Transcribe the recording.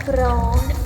นักร้อง